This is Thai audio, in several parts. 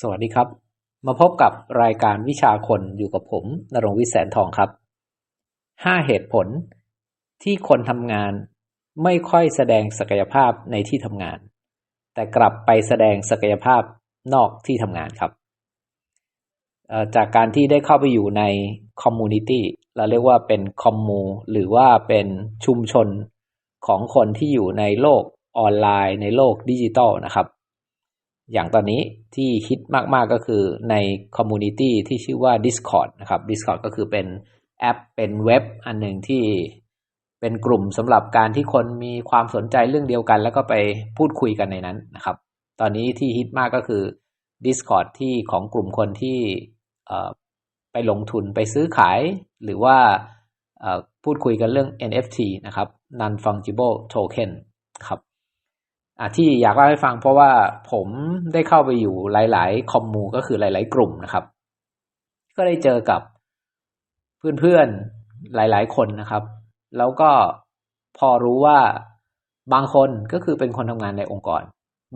สวัสดีครับ มาพบกับรายการวิชาคนอยู่กับผมนรงวิแสนทองครับห้าเหตุผลที่คนทำงานไม่ค่อยแสดงศักยภาพในที่ทำงาน แต่กลับไปแสดงศักยภาพนอกที่ทำงานครับ จากการที่ได้เข้าไปอยู่ในคอมมูนิตี้เราเรียกว่าเป็นคอมมูหรือว่าเป็นชุมชนของคนที่อยู่ในโลกออนไลน์ ในโลกดิจิตอลนะครับ อย่างตอนนี้ที่ฮิตมากๆก็คือในคอมมูนิตี้ที่ชื่อว่า Discord นะครับ Discord ก็คือเป็นแอปเป็นเว็บอันหนึ่งที่เป็นกลุ่มสำหรับการที่คนมีความสนใจเรื่องเดียวกัน แล้วก็ไปพูดคุยกันในนั้นนะครับ ตอนนี้ที่ฮิตมากก็คือ Discord ที่ของกลุ่มคนที่ไปลงทุนไปซื้อขาย หรือว่าพูดคุยกันเรื่อง NFT นะครับ Non Fungible Token ครับ อะที่อยากเล่าให้ฟังเพราะว่าผมได้เข้าไปอยู่หลาย ๆ คอมมูก็คือหลาย ๆ กลุ่มนะครับ ก็ได้เจอกับเพื่อน ๆ หลาย ๆ คนนะครับ แล้วก็พอรู้ว่าบางคนก็คือเป็นคนทำงานในองค์กร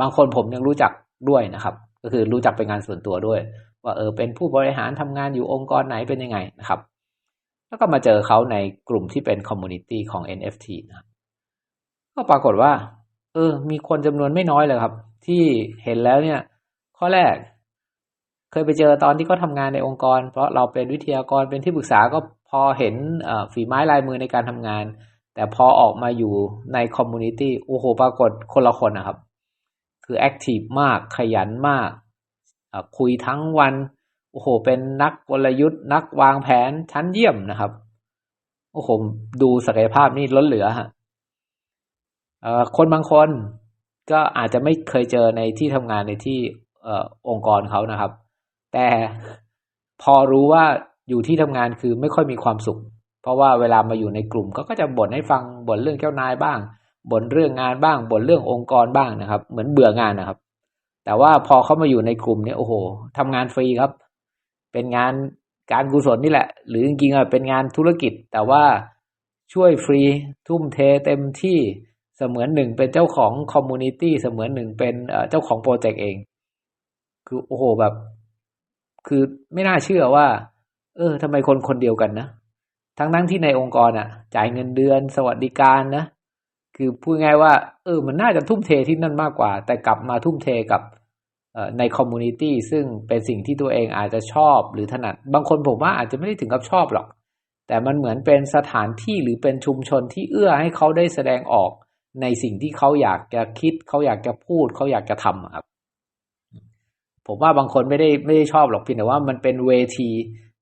บางคนผมยังรู้จักด้วยนะครับ ก็คือรู้จักเป็นงานส่วนตัวด้วย ว่าเออเป็นผู้บริหารทำงานอยู่องค์กรไหนเป็นยังไงนะครับ แล้วก็มาเจอเขาในกลุ่มที่เป็นคอมมูนิตี้ของ NFT นะครับก็ปรากฏว่า เออ มีคนจำนวนไม่น้อยเลยครับ ที่เห็นแล้วเนี่ย ข้อแรก เคยไปเจอตอนที่เขาทำงานในองค์กร เพราะเราเป็นวิทยากรเป็นที่ปรึกษาก็พอเห็นฝีไม้ลายมือในการทำงาน แต่พอออกมาอยู่ในคอมมูนิตี้โอ้โหปรากฏคนละคนนะครับ คือแอคทีฟมากขยันมาก คุยทั้งวันโอ้โห เป็นนักกลยุทธ์ นักวางแผนชั้นเยี่ยมนะครับ โอ้โห ดูศักยภาพนี่ล้นเหลือฮะ คนบางคนก็อาจจะไม่เคยเจอในที่ทำงานในที่องค์กรเขานะครับ แต่พอรู้ว่าอยู่ที่ทำงานคือไม่ค่อยมีความสุข เพราะว่าเวลามาอยู่ในกลุ่มก็ก็จะบ่นให้ฟังบ่นเรื่องเจ้านายบ้างบ่นเรื่องงานบ้างบ่นเรื่ององค์กรบ้างนะครับ เหมือนเบื่องานนะครับ แต่ว่าพอเขามาอยู่ในกลุ่มเนี่ยโอ้โหทำงานฟรีครับ เป็นงานการกุศลนี่แหละ หรือจริงๆอะเป็นงานธุรกิจ แต่ว่าช่วยฟรีทุ่มเทเต็มที่ เสมือนหนึ่งเป็นเจ้าของคอมมูนิตี้เสมือนหนึ่งเป็นเจ้าของโปรเจกต์เอง คือโอ้โหแบบ คือไม่น่าเชื่อว่า เออทำไมคนคนเดียวกันนะทั้งนั้นที่ในองค์กรอะ จ่ายเงินเดือนสวัสดิการนะคือพูดง่ายว่า เออ มันน่าจะทุ่มเทที่นั่นมากกว่า แต่กลับมาทุ่มเทกับในคอมมูนิตี้ซึ่งเป็นสิ่งที่ตัวเองอาจจะชอบหรือถนัด บางคนผมว่าอาจจะไม่ได้ถึงกับชอบหรอก แต่มันเหมือนเป็นสถานที่หรือเป็นชุมชนที่เอื้อให้เขาได้แสดงออก ในสิ่งที่เขาอยากจะคิด เขาอยากจะพูด เขาอยากจะทำครับ ผมว่าบางคนไม่ได้ไม่ได้ชอบหรอกเพียงแต่ว่ามันเป็นเวที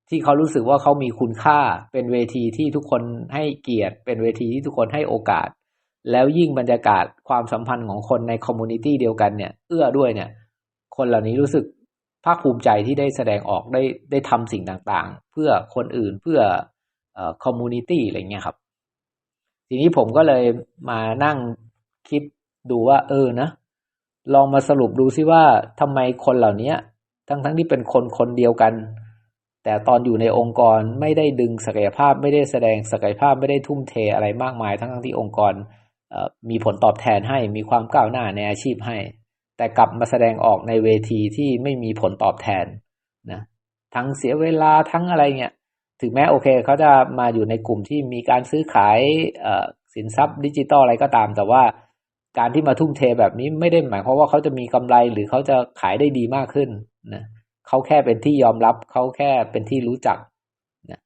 ที่เขารู้สึกว่าเขามีคุณค่า เป็นเวทีที่ทุกคนให้เกียรติ เป็นเวทีที่ทุกคนให้โอกาส แล้วยิ่งบรรยากาศความสัมพันธ์ของคนในคอมมูนิตี้เดียวกันเนี่ย เอื้อด้วยเนี่ย คนเหล่านี้รู้สึกภาคภูมิใจที่ได้แสดงออกได้ได้ทำสิ่งต่างๆ เพื่อคนอื่นเพื่อเอ่อคอมมูนิตี้อะไรเงี้ยครับ ทีนี้ผมก็เลยมานั่งคิดดูว่า เออนะลองมาสรุปดูซิว่าทำไมคนเหล่านี้ทั้งทั้งที่เป็นคนคนเดียวกัน แต่ตอนอยู่ในองค์กรไม่ได้ดึงศักยภาพไม่ได้แสดงศักยภาพไม่ได้ทุ่มเทอะไรมากมาย ทั้งทั้งที่องค์กรมีผลตอบแทนให้มีความก้าวหน้าในอาชีพให้ แต่กลับมาแสดงออกในเวทีที่ไม่มีผลตอบแทนนะทั้งเสียเวลาทั้งอะไรเงี้ย ถึงแม้โอเคเขาจะมาอยู่ในกลุ่มที่มีการซื้อขายสินทรัพย์ดิจิตอลอะไรก็ตาม แต่ว่าการที่มาทุ่มเทแบบนี้ไม่ได้หมายความว่าเขาจะมีกำไรหรือเขาจะขายได้ดีมากขึ้นนะเขาแค่เป็นที่ยอมรับเขาแค่เป็นที่รู้จักนะ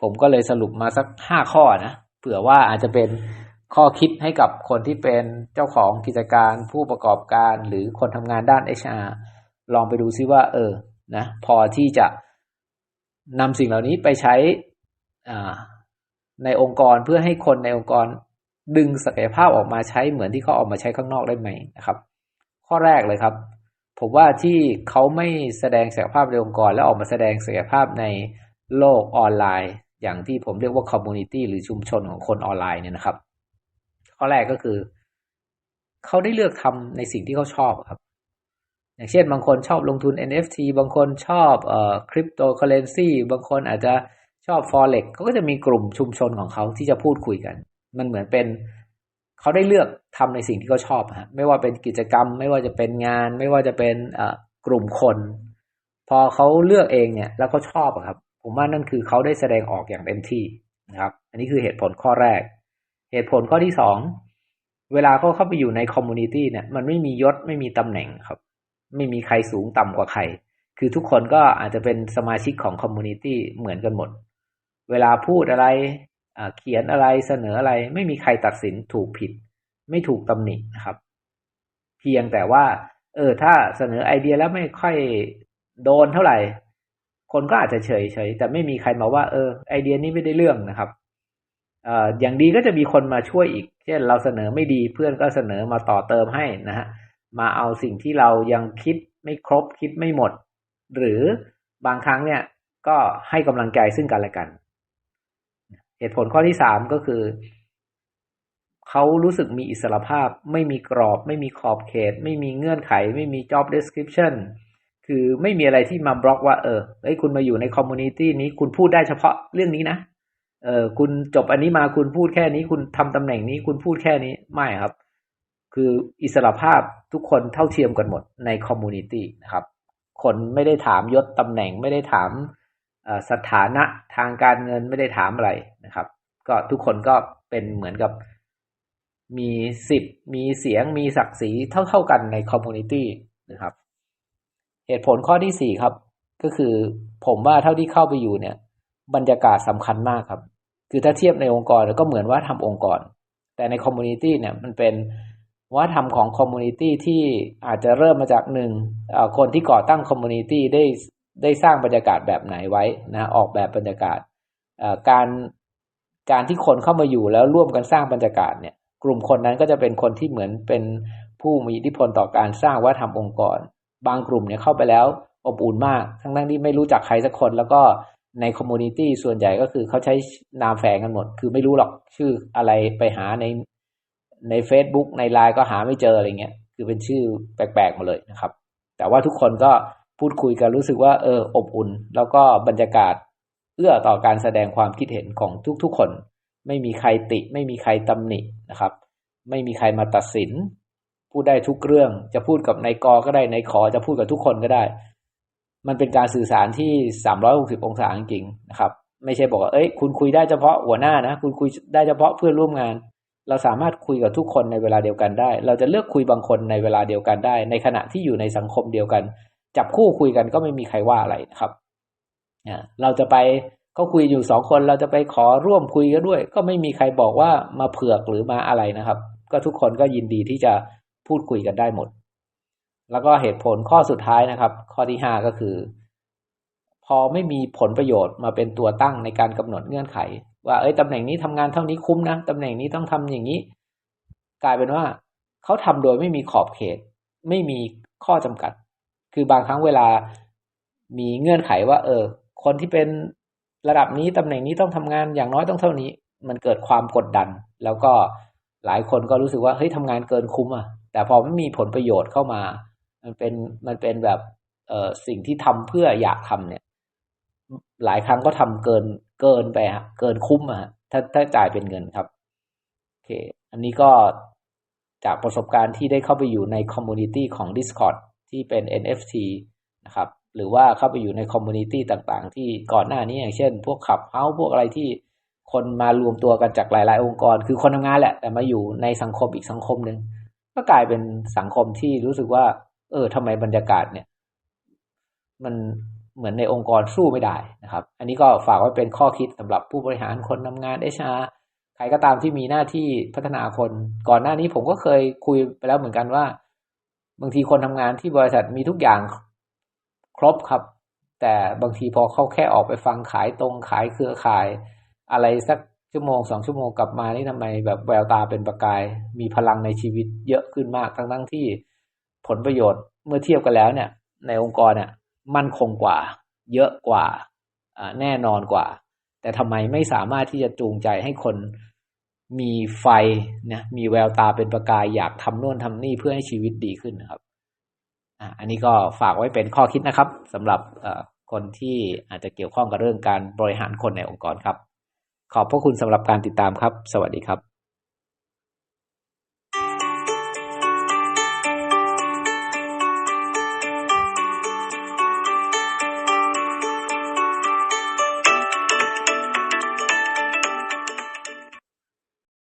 ผมก็เลยสรุปมาสักห้าข้อนะเผื่อว่าอาจจะเป็นข้อคิดให้กับคนที่เป็นเจ้าของกิจการผู้ประกอบการหรือคนทำงานด้าน HR ลองไปดูซิว่า เออนะพอที่จะ นำสิ่งเหล่านี้ไปใช้ในองค์กรเพื่อให้คนในองค์กรดึงศักยภาพออกมาใช้เหมือนที่เขาออกมาใช้ข้างนอกได้ไหมนะครับ ข้อแรกเลยครับ ผมว่าที่เขาไม่แสดงศักยภาพในองค์กร แล้วออกมาแสดงศักยภาพในโลกออนไลน์ อย่างที่ผมเรียกว่าคอมมูนิตี้หรือชุมชนของคนออนไลน์เนี่ยนะครับ ข้อแรกก็คือ เขาได้เลือกทำในสิ่งที่เขาชอบครับ อย่างเช่นบางคนชอบลงทุน NFT บางคนชอบเอ่อคริปโตเคอเรนซีบางคนอาจจะชอบ forex เขาก็จะมีกลุ่มชุมชนของเขาที่จะพูดคุยกัน มันเหมือนเป็นเขาได้เลือกทำในสิ่งที่เขาชอบฮะไม่ว่าเป็นกิจกรรม ไม่ว่าจะเป็นงาน ไม่ว่าจะเป็นกลุ่มคน พอเขาเลือกเองเนี่ย แล้วเขาชอบครับ ผมว่านั่นคือเขาได้แสดงออกอย่างเต็มที่นะครับ อันนี้คือเหตุผลข้อแรก เหตุผลข้อที่สองเวลาเขาเข้าไปอยู่ในคอมมูนิตี้เนี่ย มันไม่มียศไม่มีตำแหน่งครับ ไม่มีใครสูงต่ำกว่าใคร คือทุกคนก็อาจจะเป็นสมาชิกของคอมมูนิตี้เหมือนกันหมด เวลาพูดอะไรเขียนอะไรเสนออะไร ไม่มีใครตัดสินถูกผิด ไม่ถูกตำหนินะครับ เพียงแต่ว่า เออ ถ้าเสนอไอเดียแล้วไม่ค่อยโดนเท่าไหร่ คนก็อาจจะเฉยเฉยแต่ไม่มีใครมาว่า เออ ไอเดียนี้ไม่ได้เรื่องนะครับเอออย่างดีก็จะมีคนมาช่วยอีก เช่นเราเสนอไม่ดีเพื่อนก็เสนอมาต่อเติมให้นะฮะ มาเอาสิ่งที่เรายังคิดไม่ครบคิดไม่หมด หรือบางครั้งเนี่ยก็ให้กำลังใจซึ่งกันและกัน เหตุผลข้อที่สามก็คือ เขารู้สึกมีอิสระภาพ ไม่มีกรอบ ไม่มีขอบเขต ไม่มีเงื่อนไข ไม่มี job description คือไม่มีอะไรที่มาบล็อกว่าเออเฮ้ยคุณมาอยู่ในคอมมูนิตี้นี้คุณพูดได้เฉพาะเรื่องนี้นะเออคุณจบอันนี้มาคุณพูดแค่นี้ คุณทำตำแหน่งนี้คุณพูดแค่นี้ไม่ครับ คืออิสระภาพทุกคนเท่าเทียมกันหมดในคอมมูนิตี้นะครับ คนไม่ได้ถามยศตำแหน่งไม่ได้ถามสถานะทางการเงินไม่ได้ถามอะไรนะครับ ก็ทุกคนก็เป็นเหมือนกับมีสิทธิ์มีเสียงมีศักดิ์ศรีเท่าๆกันในคอมมูนิตี้นะครับ เหตุผลข้อที่สี่ครับ ก็คือผมว่าเท่าที่เข้าไปอยู่เนี่ย บรรยากาศสำคัญมากครับ คือถ้าเทียบในองค์กรก็เหมือนว่าทำองค์กร แต่ในคอมมูนิตี้เนี่ยมันเป็น ว่าทำของคอมมูนิตี้ที่อาจจะเริ่มมาจากหนึ่งคนที่ก่อตั้งคอมมูนิตี้ได้ได้สร้างบรรยากาศแบบไหนไว้นะออกแบบบรรยากาศการการที่คนเข้ามาอยู่แล้วร่วมกันสร้างบรรยากาศเนี่ย กลุ่มคนนั้นก็จะเป็นคนที่เหมือนเป็นผู้มีอิทธิพลต่อการสร้างวัฒนธรรมองค์กร บางกลุ่มเนี่ยเข้าไปแล้วอบอุ่นมาก ทั้งนั้นที่ไม่รู้จักใครสักคน แล้วก็ในคอมมูนิตี้ส่วนใหญ่ก็คือเขาใช้นามแฝงกันหมด คือไม่รู้หรอกชื่ออะไรไปหาใน ใน Facebook ในไลน์ก็หาไม่เจออะไรเงี้ย คือเป็นชื่อแปลกๆมาเลยนะครับ แต่ว่าทุกคนก็พูดคุยกันรู้สึกว่าเอออบอุ่น แล้วก็บรรยากาศเอื้อต่อการแสดงความคิดเห็นของทุกๆคน ไม่มีใครติ ไม่มีใครตำหนินะครับ ไม่มีใครมาตัดสิน พูดได้ทุกเรื่องจะพูดกับนายกก็ได้นายขอจะพูดกับทุกคนก็ได้ มันเป็นการสื่อสารที่สามร้อยหกสิบองศาจริงๆนะครับ ไม่ใช่บอกว่าเอ้ยคุณคุยได้เฉพาะหัวหน้านะ คุณคุยได้เฉพาะเพื่อนร่วมงาน เราสามารถคุยกับทุกคนในเวลาเดียวกันได้ เราจะเลือกคุยบางคนในเวลาเดียวกันได้ ในขณะที่อยู่ในสังคมเดียวกัน จับคู่คุยกันก็ไม่มีใครว่าอะไรนะครับเราจะไปเขาคุยอยู่สองคนเราจะไปขอร่วมคุยกันด้วย ก็ไม่มีใครบอกว่ามาเผือกหรือมาอะไรนะครับ ก็ทุกคนก็ยินดีที่จะพูดคุยกันได้หมด แล้วก็เหตุผลข้อสุดท้ายนะครับ ข้อที่ห้าก็คือ พอไม่มีผลประโยชน์มาเป็นตัวตั้งในการกำหนดเงื่อนไข ว่าเอ้ยตำแหน่งนี้ทำงานเท่านี้คุ้มนะตำแหน่งนี้ต้องทำอย่างนี้ กลายเป็นว่าเขาทำโดยไม่มีขอบเขต ไม่มีข้อจำกัด คือบางครั้งเวลามีเงื่อนไขว่า เออ คนที่เป็นระดับนี้ตำแหน่งนี้ต้องทำงานอย่างน้อยต้องเท่านี้ มันเกิดความกดดัน แล้วก็หลายคนก็รู้สึกว่าเฮ้ยทำงานเกินคุ้มอะ แต่พอไม่มีผลประโยชน์เข้ามา มันเป็นมันเป็นแบบเออสิ่งที่ทำเพื่ออยากทำเนี่ย หลายครั้งก็ทำเกิน เกินไปฮะเกินคุ้มอะถ้าถ้าจ่ายเป็นเงินครับโอเค อันนี้ก็จากประสบการณ์ที่ได้เข้าไปอยู่ในคอมมูนิตี้ของ Discord ที่เป็น NFT นะครับ หรือว่าเข้าไปอยู่ในคอมมูนิตี้ต่างๆ ที่ก่อนหน้านี้อย่างเช่น พวกขับเฮาพวกอะไรที่คนมารวมตัวกันจากหลาย ๆ องค์กร คือคนทำงานแหละ แต่มาอยู่ในสังคมอีกสังคมหนึ่งก็กลายเป็นสังคมที่รู้สึกว่า เออทำไมบรรยากาศเนี่ย มัน เหมือนในองค์กรสู้ไม่ได้นะครับ อันนี้ก็ฝากไว้เป็นข้อคิดสำหรับผู้บริหารคนทำงานเอชาใครก็ตามที่มีหน้าที่พัฒนาคน ก่อนหน้านี้ผมก็เคยคุยไปแล้วเหมือนกันว่า บางทีคนทำงานที่บริษัทมีทุกอย่างครบครับ แต่บางทีพอเขาแค่ออกไปฟังขายตรงขายเครือข่าย อะไรสักชั่วโมงสองชั่วโมงกลับมานี่ทำไมแบบแววตาเป็นประกาย มีพลังในชีวิตเยอะขึ้นมากทั้งทั้งที่ผลประโยชน์เมื่อเทียบกันแล้วเนี่ย ในองค์กรเนี่ย มั่นคงกว่า เยอะกว่าแน่นอนกว่า แต่ทำไมไม่สามารถที่จะจูงใจให้คนมีไฟนะมีแววตาเป็นประกายอยากทำโน่นทำนี่เพื่อให้ชีวิตดีขึ้นนะครับอันนี้ก็ฝากไว้เป็นข้อคิดนะครับสำหรับคนที่อาจจะเกี่ยวข้องกับเรื่องการบริหารคนในองค์กรครับ ขอบพระคุณสำหรับการติดตามครับ สวัสดีครับ